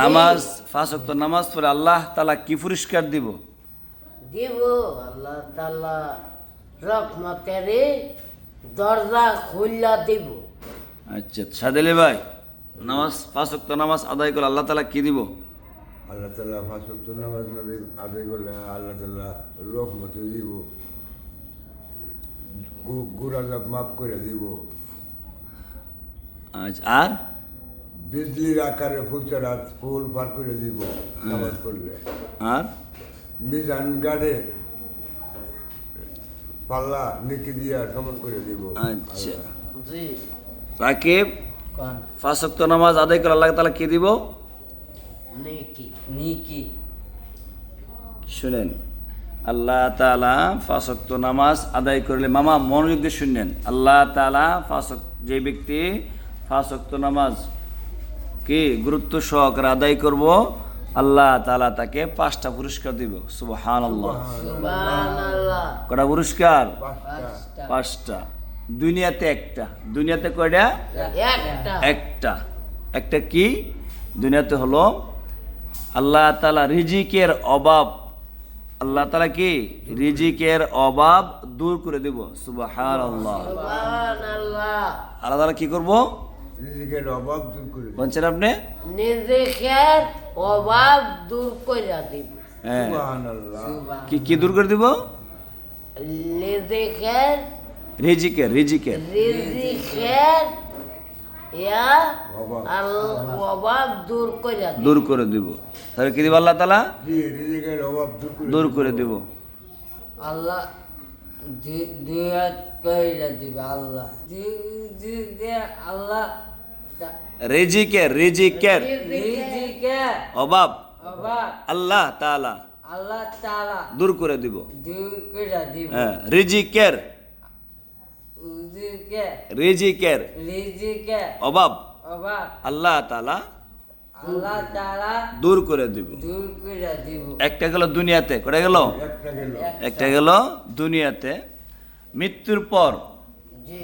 নামাজ পাঁচ ওয়াক্ত নামাজ পড়ে আল্লাহ তালা কি পুরস্কার দিব? দিব। আল্লাহ তালা রহমতেরে দরজা খুল্লা দিব। আচ্ছা সাদেলে ভাই নামাজ পাঁচ ওয়াক্ত নামাজ আদায় করে আল্লাহ তালা কি দিব? আল্লাহ তাল্লাহ ফাঁসক্ত নামাজ নবী আদায় করলে আল্লাহ তাল্লাহ রহমতে দিব। গুরাজাব মাফ করে দিব। আচ্ছা আর? বিজলির আকারে ফুল চড়া ফুল পার করে দিব নামাজ পড়লে। আর? মিজান গাড়ে পাল্লা নিকি দিয়া সমান করে দিব। আচ্ছা। জি। রাকিব কন? পাঁচ ওয়াক্ত নামাজ আদায় করে আল্লাহ তালা কি দিব? নেকি। নিকি। শুনেন আল্লাহ তালা ওয়াক্ত নামাজ আদায় করলে মামা মনোযোগ দিয়ে শুনলেন আল্লাহ তালা পাঁচ যে ব্যক্তি ওয়াক্ত নামাজ কি গুরুত্ব সহকারে আদায় করব? আল্লাহ তালা তাকে পাঁচটা পুরস্কার দিব। সুবহান আল্লাহ কটা পুরস্কার? পাঁচটা। দুনিয়াতে একটা। দুনিয়াতে কয়টা? একটা। একটা। কি? দুনিয়াতে হলো আল্লাহ তালা রিজিকের অভাব। আল্লাহ তালা কি? রিজিকের অভাব দূর করে দিব। সুবাহান আল্লাহ আল্লাহ তালা কি করব? রিজিকের অভাব দূর করে দিব। বলছেন আপনি? নিজেকের অভাব দূর কইরা দিব। হ্যাঁ। কি কি দূর করে দিব? নিজেকের রিজিকের রিজিকের। রিজিকের অভাব। দূর করে দিব। তাহলে কি দিব আল্লাহ তালা জি রিজিকের অভাব দূর করে দিব। আল্লাহ দুই হাত কইরা দিবে আল্লাহ। আল্লাহ রিজিকের রিজিকের। রিজিকে অভাব। অভাব। আল্লাহ তালা আল্লাহ তাআলা। দূর করে দিব। দূর কইরা দিবে। হ্যাঁ রিজিকের। রিজিকের। রিজিকে অভাব। অভাব। আল্লাহ তালা আল্লাহ তাআলা দূর করে দিব। দূর কইরা দিব। একটা গেল দুনিয়াতে কোটা গেল? একটা গেল। একটা গেল দুনিয়াতে। মৃত্যুর পর।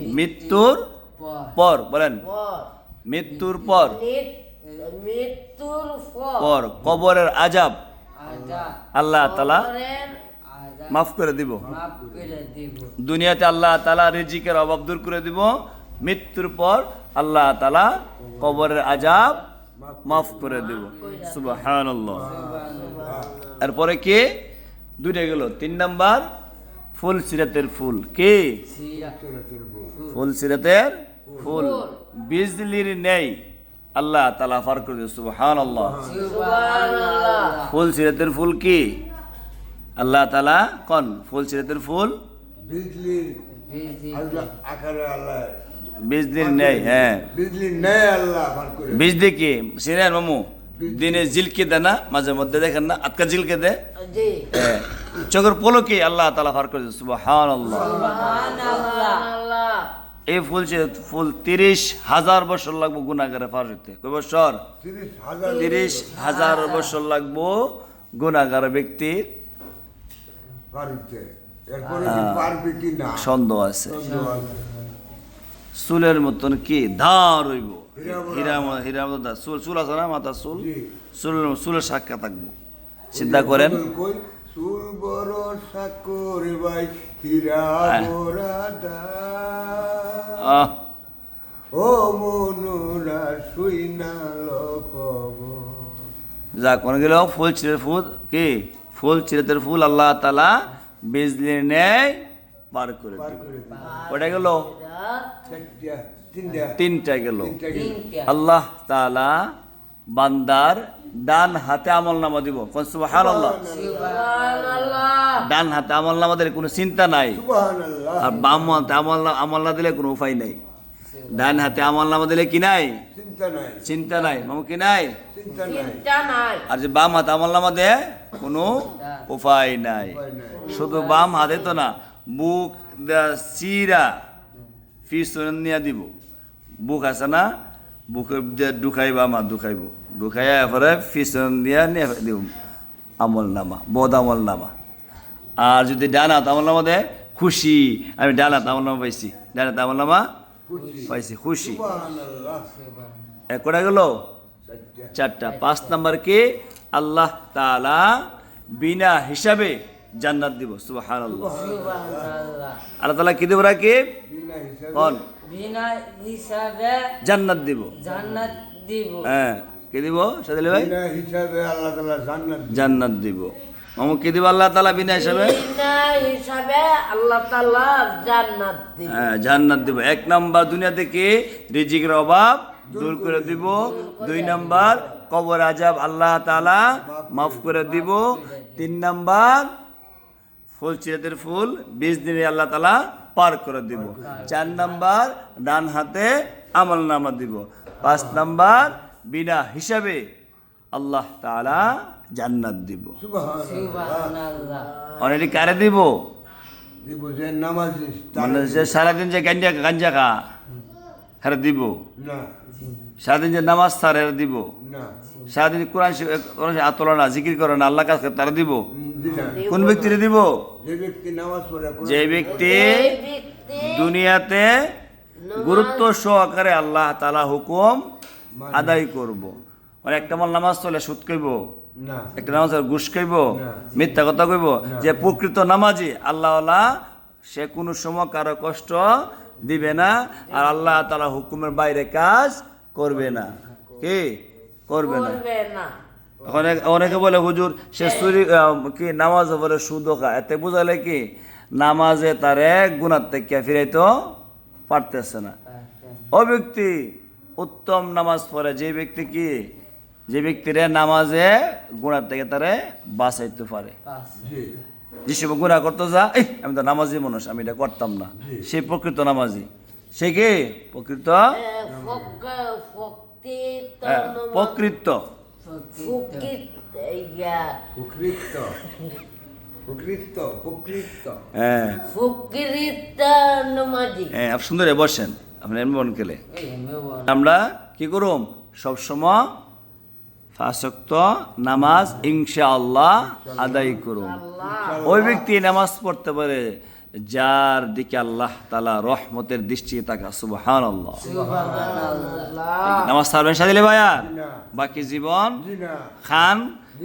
মৃত্যুর পর। পর বলেন। পর। মৃত্যুর পর? মৃত্যুর পর কবরের আজাব। আল্লাহ তালা মাফ করে দিব। দুনিয়াতে আল্লাহ তালা রিজিকের অভাব দূর করে দিব। মৃত্যুর পর আল্লাহ তালা কবরের আজাব মাফ করে দিব। সুবাহান এরপরে কি? দুইটা গেল। তিন নাম্বার ফুল সিরাতের ফুল। কি? ফুল সিরাতের ফুল। বিজলির নেই আল্লাহ তালা ফার করে দিল সুবহান আল্লাহ ফুল সিরাতের ফুল কি? আল্লাহ তালা কন? ফুল সিরাতের ফুল? বিজলির নেই হ্যাঁ। বিজলি কি সিনেন মামু দিনে। জিলকে দেয় না মাঝে মধ্যে দেখেন না আটকা জিলকে দেয়? হ্যাঁ। চোখের পলকে আল্লাহ তালা ফার করে দিল সুবহান আল্লাহ সুবহানাল্লাহ। এই ফুল সে- ফুল তিরিশ হাজার বছর লাগবো গুণাগারে পার হইতে। কয় বছর? তিরিশ হাজার বছর লাগবো গুণাগার ব্যক্তির সন্দেহ আছে। চুলের মতন কি? ধার হইব। হীরা- হীরা ম- হীরা মতো ধার। চুল চুল আছে না মাথা চুল? জি। চুলের সাক্ষা থাকব। চিন্তা করেন। চুল বড় সাকর ভাই হীরা হ্যাঁ। আহ, ও মনুরা শুই না যা কোন গেল ফুল ছিঁড়ে ফুল কি? ফুল ছিঁড়েতের ফুল আল্লাহ তালা বিজলি নেয় পার করে। কটা গেল? তিনটা তিনটা। গেল। আল্লাহ তালা বান্দার ডান হাতে আমল নামা দিব। সুবহান আল্লাহ সুবহানাল্লাহ। ডান হাতে আমল নামা দিলে কোনো চিন্তা নাই। আর বাম হাতে আমল আমল না দিলে কোনো উপায় নাই। ডান হাতে আমল নামা দিলে কি নাই? চিন্তা নাই। মামু কি নাই? চিন্তা নাই। চিন্তা নাই। আর যে বাম হাতে আমল নামা দে কোনো উপায় নাই। শুধু বাম হাতে তো না বুক দা- চিরা পিছনে নিয়ে দিব। বুক আছে না বুকে দিয়ে ঢুকাইবা মা ঢুকাইব। ঢুকাইয়া এরপরে পিছন দিয়া নিয়ে দিব আমল নামা বদ আমল নামা আর যদি ডানা আমল নামা দেয় খুশি। আমি ডানা আমল নামা পাইছি। ডানা আমল নামা পাইছি খুশি। সুবহানাল্লাহ। সুবহান এক কটা গেল? চারটা। পাঁচ নাম্বার কি? আল্লাহ তালা বিনা হিসাবে জান্নাত দিব। সুবহানাল্লাহ। আল্লাহ তাআলা কি দিব হিসাবে জান্নাত দিব। জান্নাত দিব। হ্যাঁ। কি দিব সাদিল ভাই? বিনা হিসাবে আল্লাহ তালা জান্নাত জান্নাত দিব। মামু কি দিব আল্লাহ তাআলা বিনা হিসাবে? বিনা হিসাবে আল্লাহ তাআলা জান্নাত দিবে। হ্যাঁ জান্নাত দিব। এক নাম্বার দুনিয়া থেকে রিজিকের অভাব দূর করে দিব। দুই নাম্বার কবর আজাব আল্লাহ তাআলা মাফ করে দিব। তিন নাম্বার ফুল চিরাতের ফুল বিশ দিনে আল্লাহ তাআলা পার করে দিব। চার নাম্বার ডান হাতে আমল নামা দিব। পাঁচ নাম্বার বিনা হিসাবে আল্লাহ তালা জান্নাত দিব। অনেকটি কারে দিব? দিব যে নামাজি মানে যে সারাদিন যে গাঞ্জা গাঞ্জা খা হ্যাঁ দিব? না। সারাদিন যে নামাজ তার এরা দিব? না। সারাদিন কোরআন কোরআন আতলা না জিকির করে না আল্লাহ করে তারা দিব? কোন ব্যক্তিরে দিব? যে ব্যক্তি নামাজ পড়ে কোরআন যে ব্যক্তি এই ব্যক্তি দুনিয়াতে গুরুত্ব সহকারে আল্লাহ তালা হুকুম আদায় করব। মানে একটা মাল নামাজ চলে সুদ কইব না। একটা নামাজ ঘুষ কইব মিথ্যা কথা কইব। যে প্রকৃত নামাজি আল্লাহ সে কোনো সময় কারও কষ্ট দিবে না আর আল্লাহ তালা হুকুমের বাইরে কাজ করবে না। কি? করবে না। অনেক অনেকে বলে হুজুর সে চুরি কি নামাজ পরে সুদ খায় এতে বোঝালে কি? নামাজে তারে গুণার থেকে ফিরাইতে পারতেছে না। ও ব্যক্তি উত্তম নামাজ পড়ে। যে ব্যক্তি কি? যে ব্যক্তিরে নামাজে গুণার থেকে তারে বাঁচাইতে পারে। পাঁচ জি যে গুণা করতে যা এই আমি তো নামাজি মানুষ আমি এটা করতাম না। সে প্রকৃত নামাজি। সে কি? প্রকৃত? এ, ফক- ফক্তি হ্যাঁ, প্রকৃত। ফুকিত ইয়া প্রকৃত প্রকৃত প্রকৃত হ্যাঁ। হ্যাঁ আপনি সুন্দর বসেন। আপনি এমনি মন কেলে? আমরা কি করুম? সবসময় ফাঁসক্ত নামাজ ইনশাআল্লাহ আদায় করুম। ওই ব্যক্তি নামাজ পড়তে পারে যার দিকে আল্লাহ তালা রহমতের দৃষ্টি তাকা সুবহান আল্লাহ নামাজ ছাড়বেন সাদিলে ভাইয়া? বাকি জীবন খান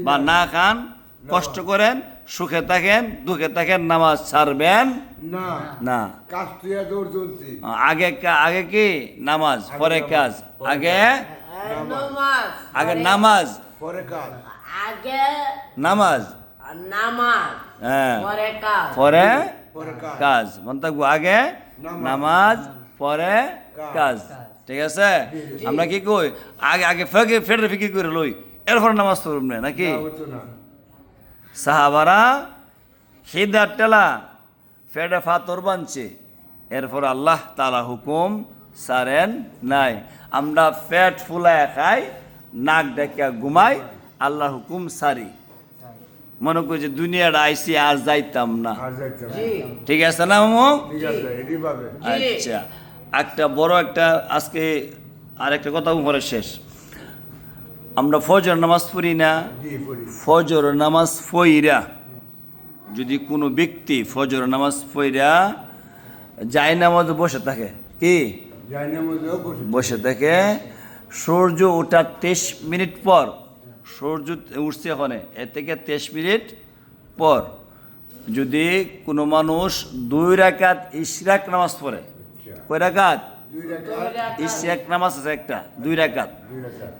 বা না খান কষ্ট করেন সুখে থাকেন দুঃখে থাকেন নামাজ ছাড়বেন? না। আগে আগে কি? নামাজ পরে কাজ। আগে? আগে নামাজ। আগে নামাজ। নামাজ হ্যাঁ। পরে কাজ। পরে? পরে কাজ। কাজ। মনে থাকব আগে? নামাজ। নামাজ পরে কাজ। ঠিক আছে? আমরা কি কই? আগে আগে ফেকে ফেটে ফিকির করে লই। এরপর নামাজ পড়ব না নাকি? না। সাহাবারা খিদার টেলা ফেডে ফাতর বানছে। এরপর আল্লাহ তালা হুকুম সারেন নাই। আমরা ফ্যাট ফুলায় খাই নাক ডাকিয়া ঘুমাই আল্লাহ হুকুম সারি। মনে করি যে দুনিয়াটা আইসি আর যাইতাম না। ঠিক আছে না মামু? আচ্ছা একটা বড় একটা আজকে আর একটা কথা উপরে শেষ। আমরা ফজর নামাজ পড়ি না? ফজর নামাজ ফইরা যদি কোনো ব্যক্তি ফজর নামাজ ফইরা যায় নামাজ বসে থাকে কি? বসে বসে থাকে। সূর্য ওঠার তেইশ মিনিট পর সূর্য উঠছে ওখানে এ থেকে তেইশ মিনিট পর। যদি কোনো মানুষ দুই রাকাত ইশরাক নামাজ পড়ে কয় রাকাত? দুই রাখা নামাজ আছে একটা দুই রাকাত।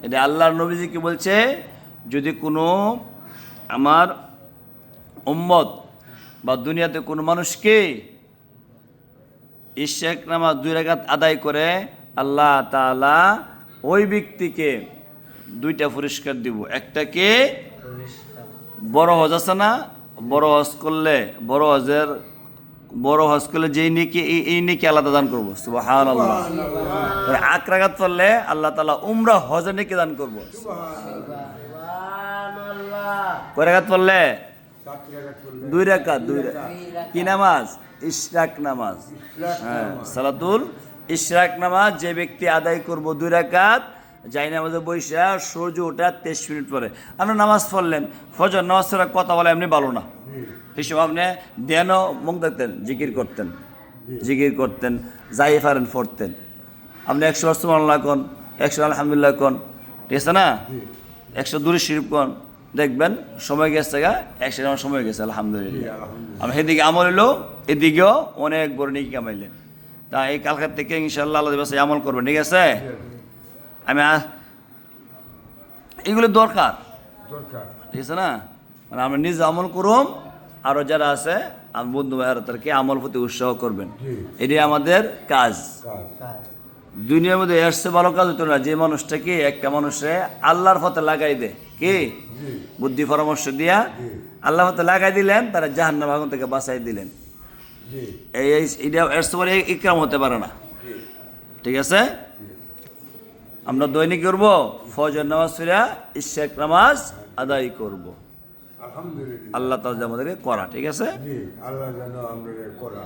এটা আল্লাহর নবীজি কি বলছে? যদি কোনো আমার উম্মত বা দুনিয়াতে কোনো মানুষকে ইশেক নামাজ দুই রাকাত আদায় করে আল্লাহ তাআলা ওই ব্যক্তিকে দুইটা পুরস্কার দিব। একটাকে বড় হজ আছে না? বড় হজ করলে বড় হজের বড় হজ করলে যেই নেকি এই- নেকি আলাদা দান করব। সুবাহান আল্লাহ আক্রাঘাত করলে আল্লাহ তালা উমরা হজে নেকি দান করব। রাখা করলে দুই রাকাত দুই কি নামাজ? ইশরাক নামাজ। হ্যাঁ সালাতুল ইশরাক নামাজ যে ব্যক্তি আদায় করব দুই রাকাত যাই নামাজে বৈশা সূর্য ওঠা তেইশ মিনিট পরে। আপনি নামাজ পড়লেন, ফজর, নামাজ পড়া কথা বলে এমনি ভালো না। হিসেব আপনি ধ্যানও মুখ দেখতেন, জিকির করতেন জিকির করতেন, যাই পারেন পড়তেন। আপনি একশো মনে লাগন একশো আলহামদুলিল্লাহ কন, ঠিক আছে না? একশো দূরে শিরিপ কোন, দেখবেন সময় গেছে গা, একশো আমার সময় গেছে, আলহামদুলিল্লাহ। আমি সেদিকে আমল হলো এদিকেও অনেক বড় নিকি কামাইলেন। তা এই কালকার থেকে ইনশাল্লাহ আল্লাহ আমল করবেন, ঠিক আছে? আমি আ- এগুলো দরকার। দরকার। ঠিক আছে না? মানে আমরা নিজে আমল করুম আরও যারা আছে আমার বন্ধু ভাইয়ারা তাদেরকে আমল প্রতি উৎসাহ করবেন। জি। এটাই আমাদের কাজ। দুনিয়ার মধ্যে এসছে ভালো কাজ হতো না যে মানুষটাকে একটা মানুষে আল্লাহর পথে লাগাই দেয়। কি? বুদ্ধি পরামর্শ দিয়া। আল্লাহ পথে লাগাই দিলেন তারা জাহান্নাম আগুন থেকে বাঁচাই দিলেন। এই এটা এসছে বলে ইকরাম হতে পারে না। ঠিক আছে? আমরা দৈনিক করব ফজর নামাজ ফিরা ইশাক নামাজ আদায় করব। আলহামদুলিল্লাহ। আল্লাহ তাআলা আমাদেরকে করা ঠিক আছে? জি আল্লাহ যেন আমরা করা।